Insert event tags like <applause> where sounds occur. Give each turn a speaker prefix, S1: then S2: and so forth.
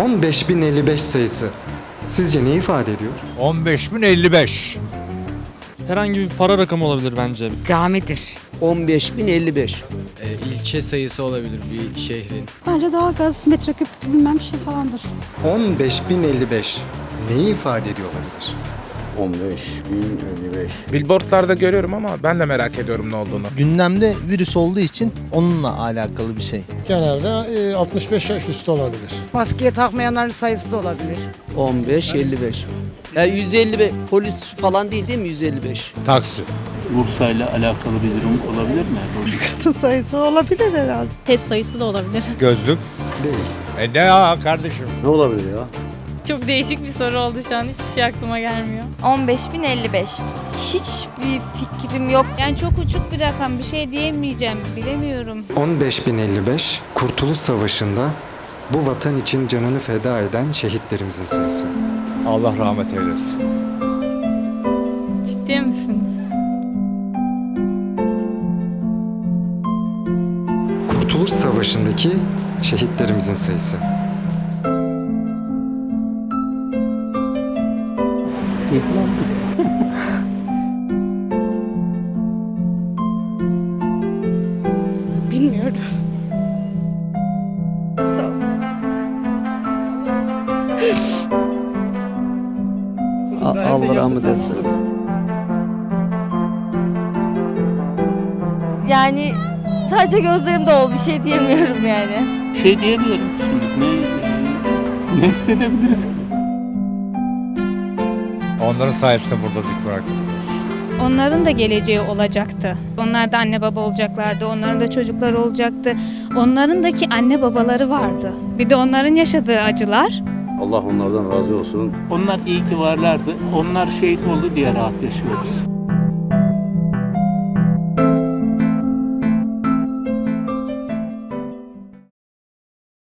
S1: 15.055 sayısı sizce ne ifade ediyor?
S2: 15.055.
S3: Herhangi bir para rakamı olabilir bence.
S4: Camidir.
S5: 15.055.
S6: E, ilçe sayısı olabilir bir şehrin.
S7: Bence doğalgaz, metreküp bilmem bir şey falandır.
S1: 15.055 neyi ifade ediyor olabilir?
S8: 15.055.
S9: Billboardlarda görüyorum ama ben de merak ediyorum ne olduğunu.
S10: Gündemde virüs olduğu için onunla alakalı bir şey.
S8: Genelde e, 65 yaş üstü olabilir.
S4: Maskeye takmayanların sayısı da olabilir.
S5: 15.55. Ya 155 polis falan değil değil mi 155?
S2: Taksi.
S11: Bursa'yla alakalı bir durum olabilir mi? <laughs>
S4: Katı sayısı olabilir herhalde.
S7: Test sayısı da olabilir.
S2: Gözlük.
S8: Değil.
S2: E ne ya kardeşim?
S8: Ne olabilir ya?
S7: Çok değişik bir soru oldu şu an. Hiçbir şey aklıma gelmiyor.
S12: 15.055. Hiçbir fikrim yok.
S7: Yani çok uçuk bir rakam. Bir şey diyemeyeceğim. Bilemiyorum.
S1: 15.055 Kurtuluş Savaşı'nda bu vatan için canını feda eden şehitlerimizin sayısı.
S2: Allah rahmet eylesin.
S7: Ciddi misiniz?
S1: Kurtuluş Savaşı'ndaki şehitlerimizin sayısı.
S7: Bilmiyorum.
S5: A- Allah rahmet etsin.
S12: Yani sadece gözlerim dolu bir şey diyemiyorum yani.
S11: Şey diyemiyorum şimdi. Ne, ne hissedebiliriz ki?
S2: Onların sayesinde burada dik durak.
S7: Onların da geleceği olacaktı. Onlar da anne baba olacaklardı. Onların da çocukları olacaktı. Onların da ki anne babaları vardı. Bir de onların yaşadığı acılar.
S8: Allah onlardan razı olsun.
S11: Onlar iyi ki varlardı. Onlar şehit oldu diye rahat yaşıyoruz.